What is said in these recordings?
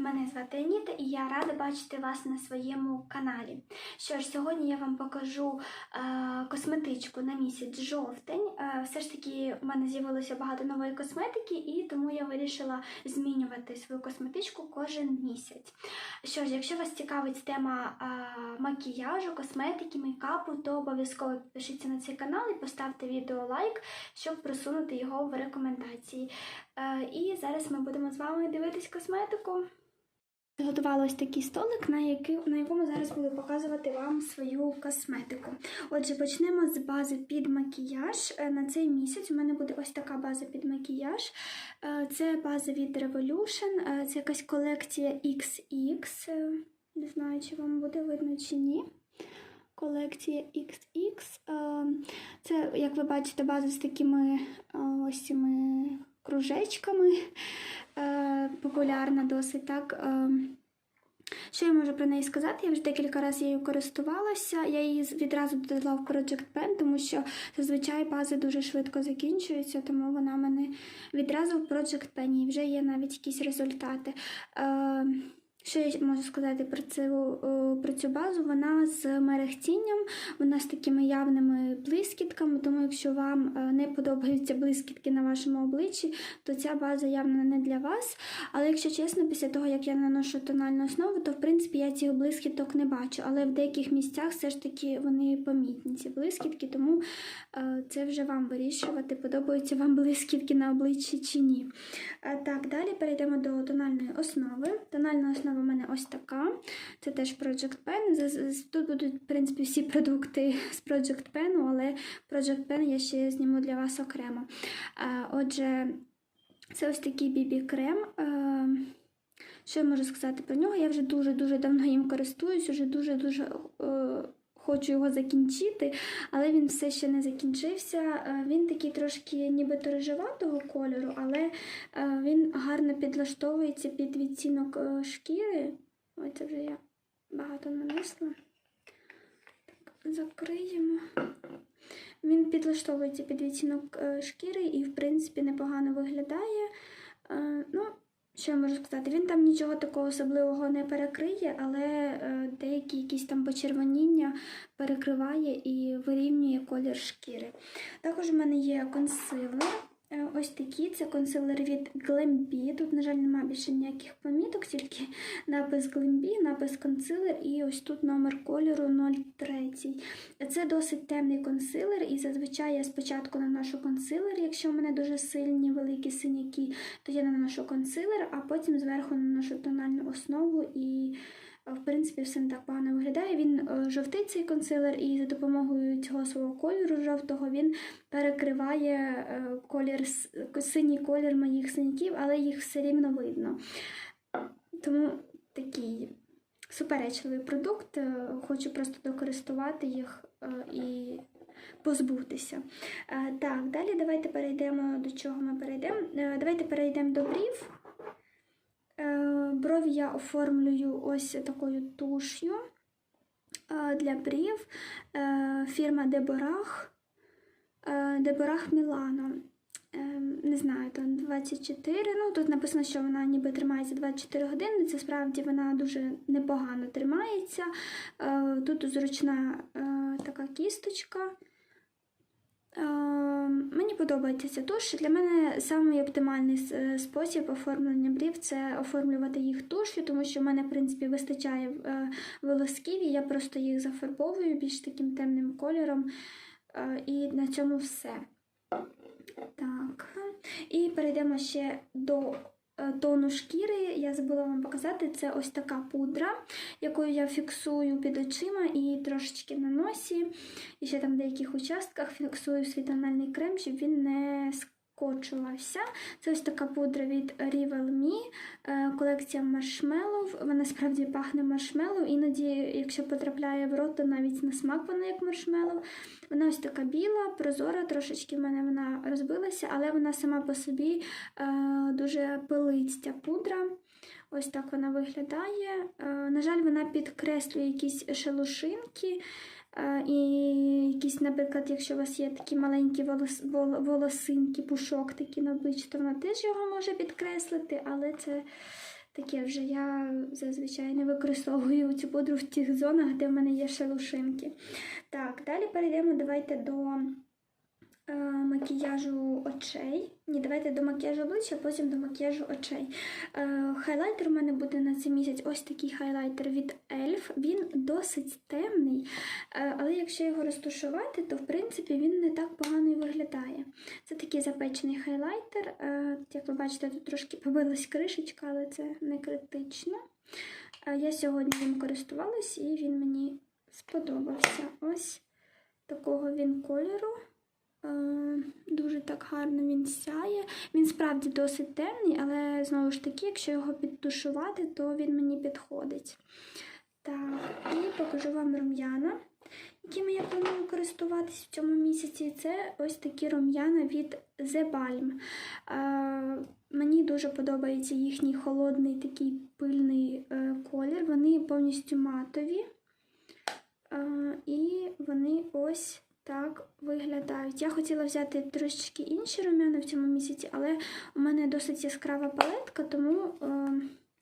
Мене звати Аніта і я рада бачити вас на своєму каналі. Що ж, сьогодні я вам покажу е, косметичку на місяць жовтень. Е, все ж таки, у мене з'явилося багато нової косметики, і тому я вирішила змінювати свою косметичку кожен місяць. Що ж, якщо вас цікавить тема е, макіяжу, косметики, мейкапу, то обов'язково підпишіться на цей канал і поставте відео лайк, щоб просунути його в рекомендації. Е, І зараз ми будемо з вами дивитись косметику. Готувала ось такий столик, на, який, на якому зараз буду показувати вам свою косметику. Отже, почнемо з бази під макіяж. Е, На цей місяць у мене буде ось така база під макіяж. Е, Це база від Revolution, е, це якась колекція XX. Не знаю, чи вам буде видно чи ні. Колекція XX. Це, як ви бачите, база з такими ось цими кружечками. Е, Популярна досить так. Е, Що я можу про неї сказати? Я вже декілька разів нею користувалася. Я її відразу додала в Project Pen, тому що зазвичай бази дуже швидко закінчуються, тому вона мене відразу в Project Pen і вже є навіть якісь результати. Що я можу сказати про цю, е, про цю базу? Вона з мерехтінням, вона з такими явними блискітками, тому якщо вам е, не подобаються блискітки на вашому обличчі, то ця база явно не для вас. Але якщо чесно, після того, як я наношу тональну основу, то в принципі я цих блискіток не бачу. Але в деяких місцях все ж таки вони помітні, ці блискітки, тому е, це вже вам вирішувати, подобаються вам блискітки на обличчі чи ні. Так, далі перейдемо до тональної основи. Тональна основа у мене ось така. Це теж Project Pen. Тут будуть, в принципі, всі продукти з Project Pen, але Project Pen я ще зніму для вас окремо. Отже, це ось такий бібі-крем. Що я можу сказати про нього? Я вже дуже-дуже давно їм користуюсь, вже дуже-дуже е, хочу його закінчити, але він все ще не закінчився. Е, Він такий трошки нібито рижеватого кольору, але е, він гарно підлаштовується під відцінок е, шкіри. Ой, це вже я багато нанесла. Так, закриємо. Він підлаштовується під відцінок шкіри і, в принципі, непогано виглядає. Ну, що я можу сказати? Він там нічого такого особливого не перекриє, але е, деякі якісь там почервоніння перекриває і вирівнює колір шкіри. Також в мене є консилер. Е, Ось такі, це консилер від Glambi. Тут, на жаль, немає більше ніяких поміток, тільки напис Glambi, напис консилер і ось тут номер кольору 03. Це досить темний консилер, і зазвичай я спочатку наношу консилер, якщо в мене дуже сильні великі синяки, то я наношу консилер, а потім зверху наношу тональну основу і. В принципі, все не так погано виглядає. Він е, жовтий цей консилер, і за допомогою цього свого кольору жовтого він перекриває е, колір, синій колір моїх синяків, але їх все рівно видно. Тому такий суперечливий продукт. е, Хочу просто докористувати їх і позбутися. Так, далі давайте перейдемо до чого ми перейдемо. Давайте перейдемо до брів. Е, Брові я оформлюю ось такою туш'ю е, для брів. Е, Фірма Деборах. Деборах Мілано. Не знаю, там 24. Ну, тут написано, що вона ніби тримається 24 години. Це справді вона дуже непогано тримається. Тут зручна така кісточка. Е, Мені подобається ця туш. Для мене самий оптимальний е, спосіб оформлення брів це оформлювати їх туш'ю, тому що в мене, в принципі, вистачає е, волосків, і я просто їх зафарбовую більш таким темним кольором. І на цьому все. Так. І перейдемо ще до тону шкіри. Я забула вам показати, це ось така пудра, якою я фіксую під очима і трошечки на носі. І ще там в деяких участках фіксую свій тональний крем, щоб він не скочувався. Це ось така пудра від Rivel Me, е, колекція маршмеллоу. Вона справді пахне маршмеллоу. Іноді, якщо потрапляє в рот, то навіть на смак вона як маршмеллоу. Вона ось така біла, прозора, трошечки в мене вона розбилася, але вона сама по собі е, дуже пилить ця пудра. Ось так вона виглядає. Е, на жаль, вона підкреслює якісь шелушинки. І якісь, наприклад, якщо у вас є такі маленькі волос, вол- волосинки, пушок такі на обличчі, то вона теж його може підкреслити, але це таке вже я зазвичай не використовую цю пудру в тих зонах, де в мене є шелушинки. Так, далі перейдемо давайте до макіяжу очей. Ні, давайте до макіяжу обличчя, потім до макіяжу очей. Е, хайлайтер у мене буде на цей місяць ось такий хайлайтер від ELF. Він досить темний, е, але якщо його розтушувати, то в принципі він не так погано і виглядає. Це такий запечений хайлайтер. Е, як ви бачите, тут трошки побилась кришечка, але це не критично. Е, я сьогодні ним користувалась і він мені сподобався. Ось такого він кольору. Е, Дуже так гарно він сяє. Він справді досить темний, але знову ж таки, якщо його підтушувати, то він мені підходить. Так, і покажу вам рум'яна, якими я планую користуватись в цьому місяці. Це ось такі рум'яна від The Balm. Е, Мені дуже подобається їхній холодний такий пильний е, колір. Вони повністю матові. І вони ось так виглядають. Я хотіла взяти трошечки інші рум'яна в цьому місяці, але у мене досить яскрава палетка, тому е,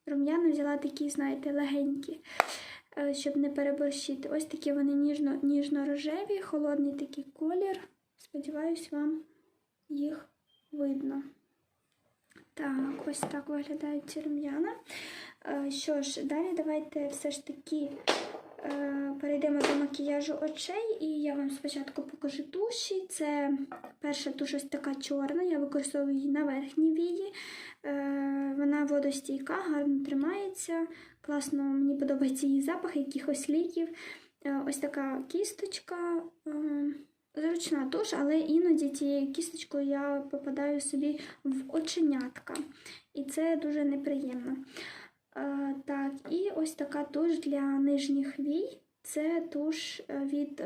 рум'яна взяла такі, знаєте, легенькі, е, щоб не переборщити. Ось такі вони ніжно, ніжно-рожеві, холодний такий колір. Сподіваюсь, вам їх видно. Так, ось так виглядають ці рум'яна. Е, Що ж, далі давайте все ж таки перейдемо до макіяжу очей, і я вам спочатку покажу туші. Це перша туш ось така чорна, я використовую її на верхній вії. Е, Вона водостійка, гарно тримається. Класно, мені подобається її запах, якихось ліків. Е, Ось така кісточка. е, Зручна туш, але іноді цією кісточкою я попадаю собі в оченятка. І це дуже неприємно. Так, і ось така туш для нижніх вій. Це туш е, від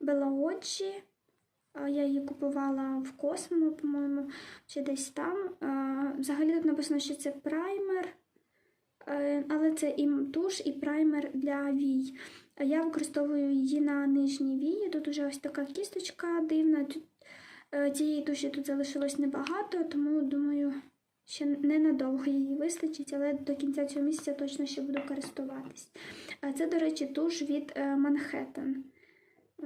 Bella Е, Я її купувала в Космо, по-моєму, чи десь там. Е, Взагалі тут написано, що це праймер, але це і туш, і праймер для вій. Я використовую її на нижній вії. Тут уже ось така кісточка дивна. Цієї туші тут залишилось небагато, тому думаю, ще ненадовго її вистачить, але до кінця цього місяця точно ще буду користуватись. Це, до речі, туш від Манхеттен.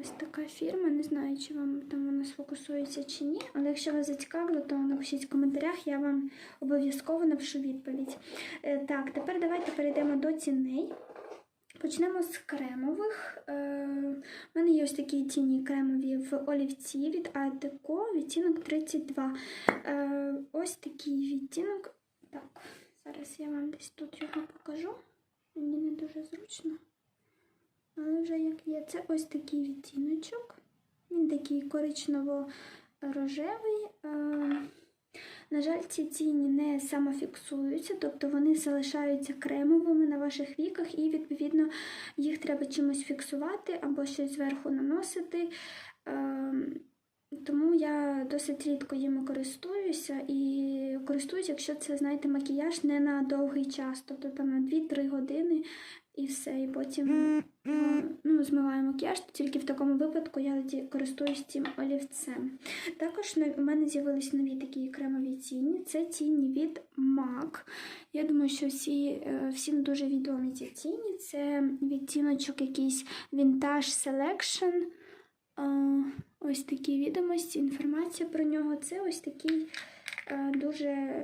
Ось така фірма. Не знаю, чи вам там вона сфокусується чи ні. Але якщо вас зацікавило, то напишіть в коментарях, я вам обов'язково напишу відповідь. Е, Так, тепер давайте перейдемо до ціней. Почнемо з кремових. Е, У мене є ось такі тіні кремові в олівці від Art відтінок 32. Е, Ось такий відтінок. Так, зараз я вам десь тут його покажу. Мені не дуже зручно. Але вже як є, це ось такий відтіночок. Він такий коричнево-рожевий. На жаль, ці тіні не самофіксуються, тобто вони залишаються кремовими на ваших віках, і, відповідно, їх треба чимось фіксувати або щось зверху наносити. Ем, Тому я досить рідко їми користуюся і користуюсь, якщо це, знаєте, макіяж не на довгий час, тобто там на 2-3 години і все. І потім ну, змиваю макіяж. Тільки в такому випадку я користуюсь цим олівцем. Також у мене з'явились нові такі кремові тіні. Це тіні від MAC. Я думаю, що всі, е, всім дуже відомі ці тіні. Це відтіночок якийсь Vintage Selection. Е, Ось такі відомості, інформація про нього. Це ось такий е, дуже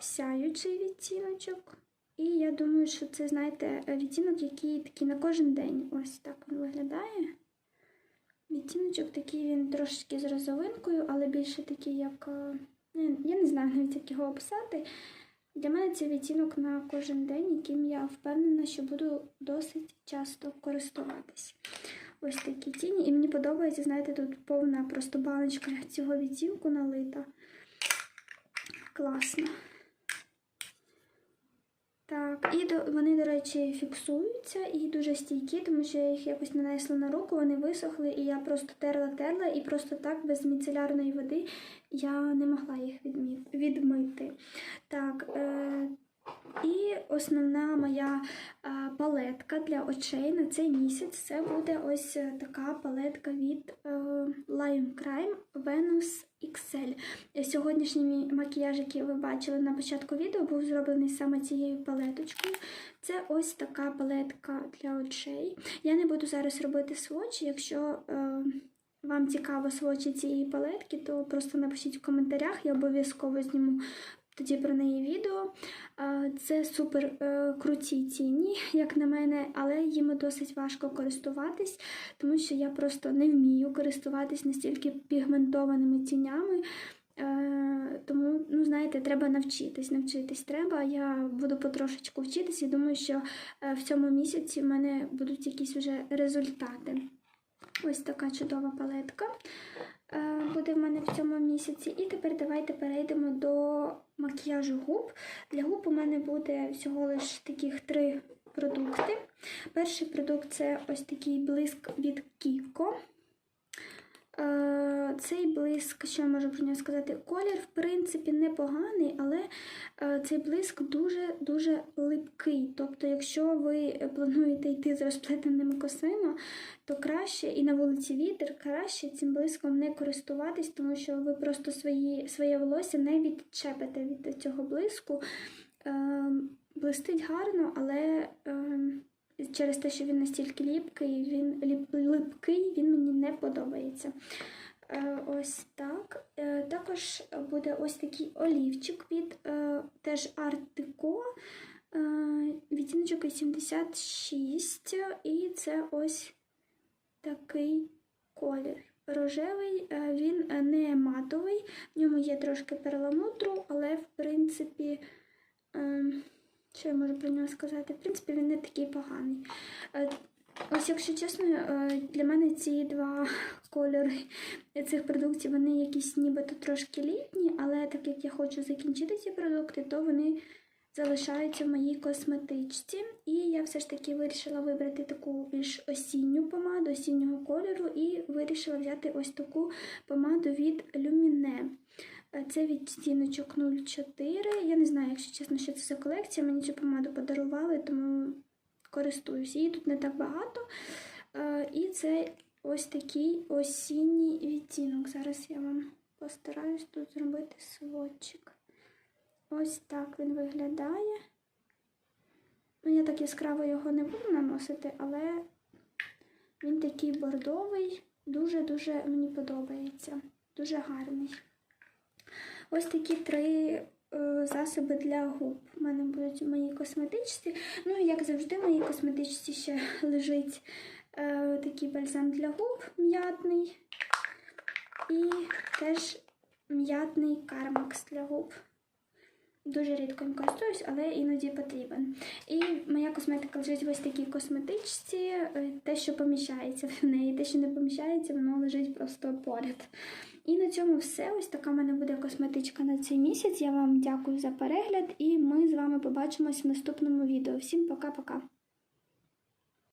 сяючий відтіночок. І я думаю, що це, знаєте, відтінок, який такий на кожен день. Ось так він виглядає. Відтіночок такий він трошечки з розовинкою, але більше такий, як. е, Я не знаю навіть, як його описати. Для мене це відтінок на кожен день, яким я впевнена, що буду досить часто користуватись. Ось такі тіні. І мені подобається, знаєте, тут повна просто баночка цього відтінку налита. Класно. Так, і до, вони, до речі, фіксуються і дуже стійкі, тому що я їх якось нанесла на руку, вони висохли, і я просто терла-терла, і просто так, без міцелярної води, я не могла їх відмити. Так, е... і основна моя е, палетка для очей на цей місяць. Це буде ось е, така палетка від е, Lime Crime Venus XL. Сьогоднішній макіяж, який ви бачили на початку відео, був зроблений саме цією палеточкою. Це ось така палетка для очей. Я не буду зараз робити свочі, якщо. Вам цікаво свочі цієї палетки, то просто напишіть в коментарях, я обов'язково зніму тоді про неї відео. Це супер е, круті тіні, як на мене, але їми досить важко користуватись, тому що я просто не вмію користуватись настільки пігментованими тінями. Е, Тому, ну знаєте, треба навчитись. Навчитись треба. Я буду потрошечку вчитись і думаю, що е, в цьому місяці в мене будуть якісь вже результати. Ось така чудова палетка буде в мене в цьому місяці. І тепер давайте перейдемо до макіяжу губ. Для губ у мене буде всього лиш таких три продукти. Перший продукт це ось такий блиск від Kiko. Е, Цей блиск, що я можу про нього сказати, колір, в принципі, непоганий, але е, цей блиск дуже-дуже липкий. Тобто, якщо ви плануєте йти з розплетеними косима, то краще і на вулиці вітер, краще цим блиском не користуватись, тому що ви просто свої, своє волосся не відчепите від цього блиску. Е, Блистить гарно, але е, через те, що він настільки ліпкий, він ліп, липкий, він мені не подобається. Е, ось так. Е, також буде ось такий олівчик від е, теж Art Deco, е, відтіночок 86, і це ось такий колір. Рожевий, він не матовий, в ньому є трошки перламутру, але в принципі. Що я можу про нього сказати? В принципі, він не такий поганий. Е, Ось, якщо чесно, е, для мене ці два кольори цих продуктів, вони якісь нібито трошки літні, але так як я хочу закінчити ці продукти, то вони залишаються в моїй косметичці. І я все ж таки вирішила вибрати таку більш осінню помаду, осіннього кольору, і вирішила взяти ось таку помаду від Lumine. Е, Це відтіночок 04. Я не знаю, якщо чесно, що це за колекція. Мені цю помаду подарували, тому користуюсь. Її тут не так багато. Е, І це ось такий осінній відтінок. Зараз я вам постараюсь тут зробити сводчик. Ось так він виглядає. Ну, я так яскраво його не буду наносити, але він такий бордовий, дуже-дуже мені подобається. Дуже гарний. Ось такі три е, засоби для губ. У мене будуть в моїй косметичці. Ну, і як завжди, в моїй косметичці ще лежить е, такий бальзам для губ м'ятний. І теж м'ятний кармакс для губ. Дуже рідко їм користуюсь, але іноді потрібен. І моя косметика лежить в ось такій косметичці. Е, Те, що поміщається в неї, те, що не поміщається, воно лежить просто поряд. І на цьому все. Ось така в мене буде косметичка на цей місяць. Я вам дякую за перегляд, і ми з вами побачимось в наступному відео. Всім пока-пока!